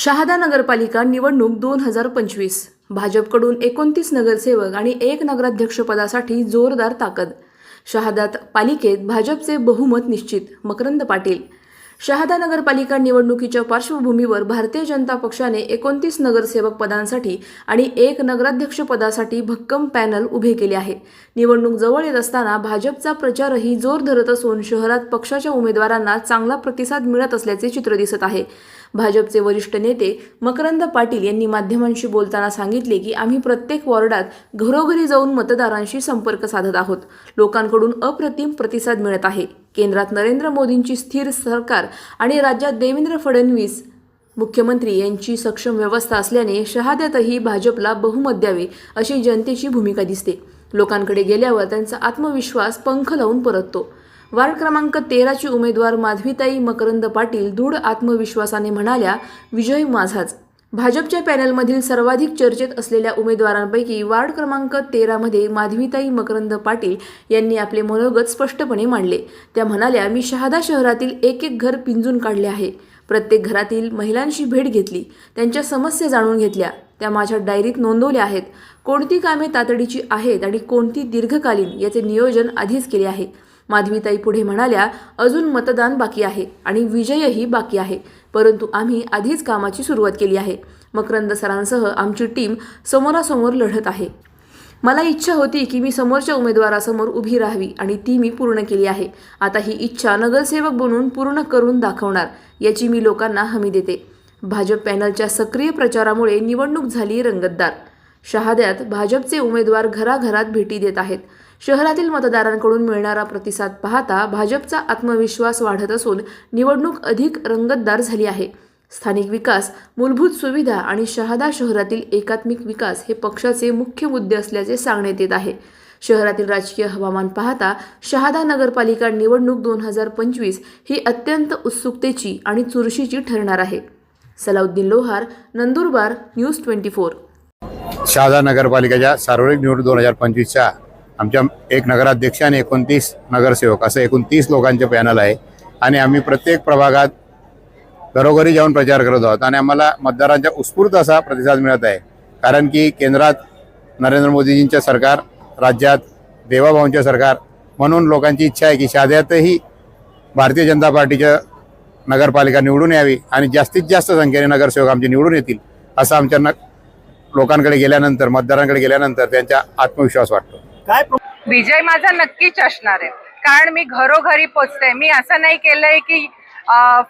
शहादा नगरपालिका निवडणूक दोन हजार पंचवीस. भाजपकडून एकोणतीस नगरसेवक आणि एक नगराध्यक्षपदासाठी जोरदार ताकद. शहादात पालिकेत भाजपचे बहुमत निश्चित मकरंद पाटील. शहादा नगरपालिका निवडणुकीच्या पार्श्वभूमीवर भारतीय जनता पक्षाने एकोणतीस नगरसेवक पदांसाठी आणि एक नगराध्यक्ष पदासाठी भक्कम पॅनल उभे केले आहे. निवडणूक जवळ येत असताना भाजपचा प्रचारही जोर धरत असून शहरात पक्षाच्या उमेदवारांना चांगला प्रतिसाद मिळत असल्याचे चित्र दिसत आहे. भाजपचे वरिष्ठ नेते मकरंद पाटील यांनी माध्यमांशी बोलताना सांगितले की आम्ही प्रत्येक वॉर्डात घरोघरी जाऊन मतदारांशी संपर्क साधत आहोत. लोकांकडून अप्रतिम प्रतिसाद मिळत आहे. केंद्रात नरेंद्र मोदींची स्थिर सरकार आणि राज्यात देवेंद्र फडणवीस मुख्यमंत्री यांची सक्षम व्यवस्था असल्याने शहाद्यातही भाजपला बहुमत द्यावे अशी जनतेची भूमिका दिसते. लोकांकडे गेल्यावर त्यांचा आत्मविश्वास पंख लावून परततो. वार्ड क्रमांक तेराची उमेदवार माधवीताई मकरंद पाटील दृढ आत्मविश्वासाने म्हणाल्या विजय माझाच. भाजपच्या पॅनलमधील सर्वाधिक चर्चेत असलेल्या उमेदवारांपैकी वार्ड क्रमांक तेरामध्ये माधवीताई मकरंद पाटील यांनी आपले मनोगत स्पष्टपणे मांडले. त्या म्हणाल्या मी शहादा शहरातील एक एक घर पिंजून काढले आहे. प्रत्येक घरातील महिलांशी भेट घेतली. त्यांच्या समस्या जाणून घेतल्या. त्या माझ्या डायरीत नोंदवल्या आहेत. कोणती कामे तातडीची आहेत आणि कोणती दीर्घकालीन याचे नियोजन आधीच केले आहे. माधवीताई पुढे म्हणाल्या अजून मतदान बाकी आहे आणि विजयही बाकी आहे. परंतु आम्ही आधीच कामाची सुरुवात केली आहे. मकरंद सरांसह आमची टीम समोरासमोर लढत आहे. मला इच्छा होती की मी समोरच्या उमेदवारासमोर उभी राहावी आणि ती मी पूर्ण केली आहे. आता ही इच्छा नगरसेवक बनून पूर्ण करून दाखवणार याची मी लोकांना हमी देते. भाजप पॅनलच्या सक्रिय प्रचारामुळे निवडणूक झाली रंगतदार. शहाद्यात भाजपचे उमेदवार घराघरात भेटी देत आहेत. शहरातील मतदारांकडून मिळणारा प्रतिसाद पाहता भाजपचा आत्मविश्वास वाढत असून निवडणूक अधिक रंगतदार झाली आहे. स्थानिक विकास मूलभूत सुविधा आणि शहादा शहरातील एकात्मिक विकास हे पक्षाचे मुख्य मुद्दे असल्याचे सांगण्यात येत आहे. शहरातील राजकीय हवामान पाहता शहादा नगरपालिका निवडणूक दोन हजार पंचवीस ही अत्यंत उत्सुकतेची आणि चुरशीची ठरणार आहे. Salauddin Lohar Nandurbar news twenty four. Shahada नगरपालिकेच्या सार्वजनिक निवडणूक दोन हजार पंचवीसच्या आमच्या एक नगराध्यक्ष आणि एकोणतीस नगरसेवक असं एकूण तीस लोकांचे पॅनल आहे. आणि आम्ही प्रत्येक प्रभागात घरोघरी जाऊन प्रचार करत आहोत. आणि आम्हाला मतदारांचा उत्स्फूर्त असा प्रतिसाद मिळत आहे. कारण की केंद्रात नरेंद्र मोदीजींचे सरकार राज्यात देवाभाऊंचे सरकार म्हणून लोकांची इच्छा आहे की शाद्यातही भारतीय जनता पार्टीच्या नगरपालिका निवडून यावी आणि जास्तीत जास्त संख्येने नगरसेवक आमचे निवडून येतील असं आमच्या न लोकांकडे गेल्यानंतर मतदारांकडे गेल्यानंतर त्यांचा आत्मविश्वास वाटतो. काय विजय माझा नक्कीच असणार आहे. कारण मी घरोघरी पोचते. मी असं नाही केलंय की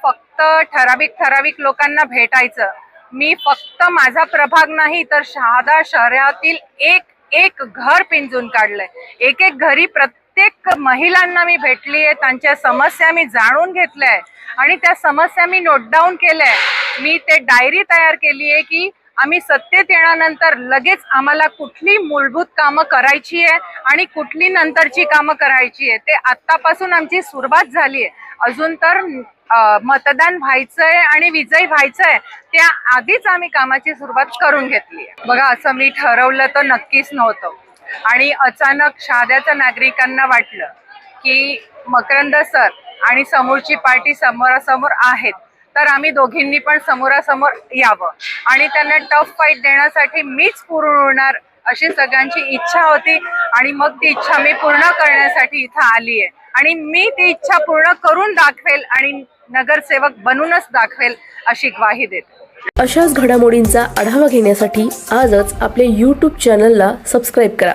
फक्त ठराविक ठराविक लोकांना भेटायचं. मी फक्त माझा प्रभाग नाही तर शहादा शहरातील एक एक घर पिंजून काढलंय. एक एक घरी प्रत्येक महिलांना मी भेटली आहे. त्यांच्या समस्या मी जाणून घेतल्या आहे. आणि त्या समस्या मी नोट डाऊन केल्या आहे. मी ते डायरी तयार केली आहे की आम्ही सत्तेत येण्यानंतर लगेच आम्हाला कुठली मूलभूत कामं करायची आहे आणि कुठली नंतरची कामं करायची आहे ते आत्तापासून आमची सुरुवात झाली आहे. अजून तर मतदान व्हायचंय आणि विजयी व्हायचंय त्या आधीच आम्ही कामाची सुरुवात करून घेतली आहे. बघा असं मी ठरवलं तर नक्कीच नव्हतं. आणि अचानक शहाद्याच्या नागरिकांना वाटलं की मकरंद सर आणि समोरची पार्टी समोरासमोर आहेत. तर आम्ही दोघींनी पण समोरासमोर यावं. आणि त्यांना टफ फाईट देण्यासाठी मीच पुरवणार अशी सगळ्यांची इच्छा होती. आणि मग ती इच्छा मी पूर्ण करण्यासाठी इथं आली आहे आणि मी ती इच्छा पूर्ण करून दाखवेल आणि नगरसेवक बनूनच दाखवेल अशी ग्वाही देते. अशाच घडामोडींचा आढावा घेण्यासाठी आजच आपल्या यूट्यूब चॅनलला सबस्क्राईब करा.